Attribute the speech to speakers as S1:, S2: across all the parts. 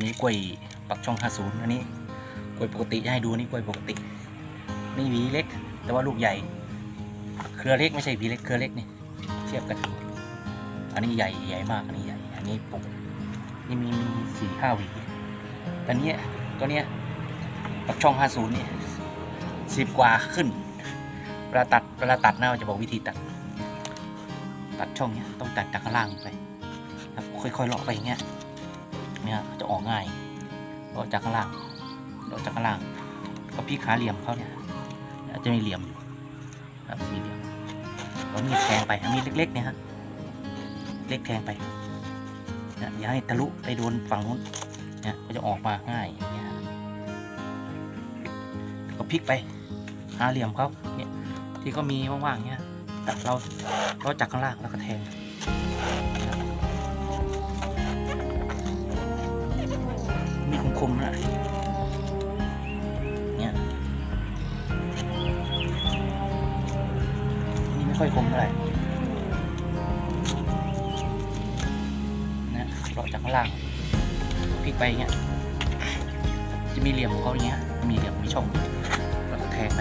S1: อันนี้กล้วยปักช่อง 50 อันนี้กล้วยปกติจะให้ดูนี่กล้วยปกติ นี่หวีเล็ก แต่ว่าลูกใหญ่ เครือเล็กไม่ใช่หวีเล็ก เครือเล็กนี่ เทียบกัน อันนี้ใหญ่ใหญ่มาก อันนี้ใหญ่ อันนี้ปกนี่มีมีสี่ห้าหวีอันเนี้ยตัวเนี้ยปักช่อง 50 นี่สิบกว่าขึ้นเวลาตัดเวลาตัดนะจะบอกวิธีตัด ตัดช่องเนี้ยต้องตัดจากข้างล่างไปค่อยๆเลาะไปอย่างเงี้ย เนี่ยจะออกง่ายเลาจากข้างล่างเลาจากข้างล่างก็พลิกขาเหลี่ยมเขาเนี่ยจะมีเหลี่ยมอยู่ครับมีเหลี่ยมแล้วมีดแทงไปมีดเล็กๆเนี่ยฮะเล็กแทงไปเนี่ยอย่าให้ทะลุไปโดนฝั่งนู้นเนี่ยก็จะออกมาง่ายอย่างเงี้ยก็พลิกไปหาเหลี่ยมเขาเนี่ยที่เขามีว่างๆเนี้ยตัดเราเราจากข้างล่างแล้วก็แทง มีคมๆนะเนี่ยนี่ไม่ค่อยคมเท่าไหร่นะเราจากข้างล่างพลิกไปเงี้ยจะมีเหลี่ยมของเขาอย่างเงี้ยมีเหลี่ยมมีช่องแล้วก็แทงไป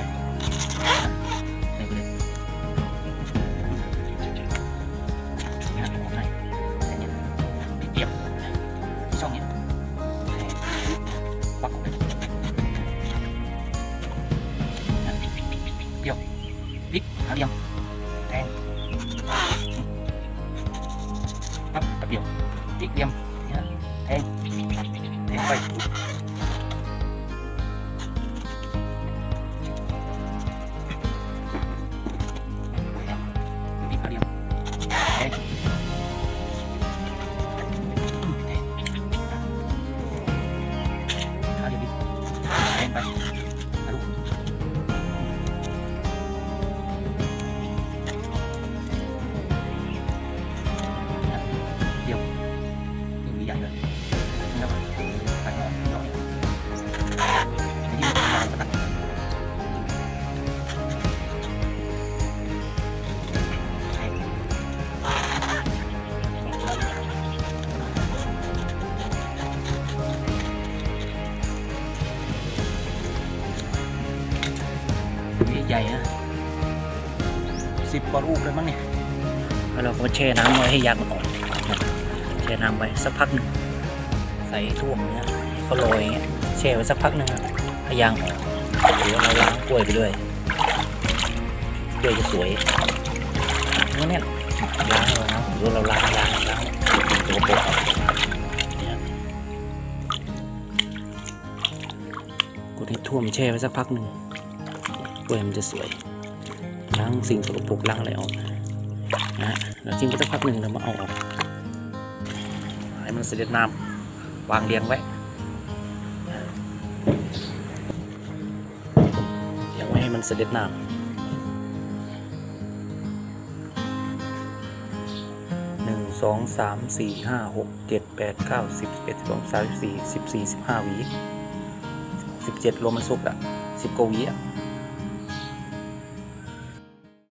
S1: เดียวพลิกหาเหลี่ยม สิบกว่าลูกเลยมั้งเนี่ยแล้วเราก็แช่น้ำไว้ให้ยางมันออนแช่น้ำไว้สักพักหนึ่งใส่ท่วมเนี้ยให้ขาโรยอย่างเงี้ยแช่ไว้สักพักหนึ่งอะให้ยางออกเดี๋ยวเราล้างกล้วยไปด้วยกล้วยจะสวยเนื้อเนี่ยล้างเลยนะหรือเราล้างล้างล้างตัวโปกออกเนี่ยกดให้ท่วมแช่ไว้สักพักหนึ่งกล้วยมันจะสวย ล้างสิ่งสกปรกล้างอะไรออกนะฮะแล้วทิ้งไปสักพักหนึ่งเรามาเอาออกให้มันเสด็จน้ำวางเรียงไว้เรียงไว้ให้มันเสด็จน้ำหนึ่งสองสามสี่ห้าหกเจ็ดแปดเก้าสิบเอ็ดสิบสองสามสิบสี่สิบสี่สิบห้าวีสิบเจ็ดรวมมันสุกอะสิบกว่าวีอะ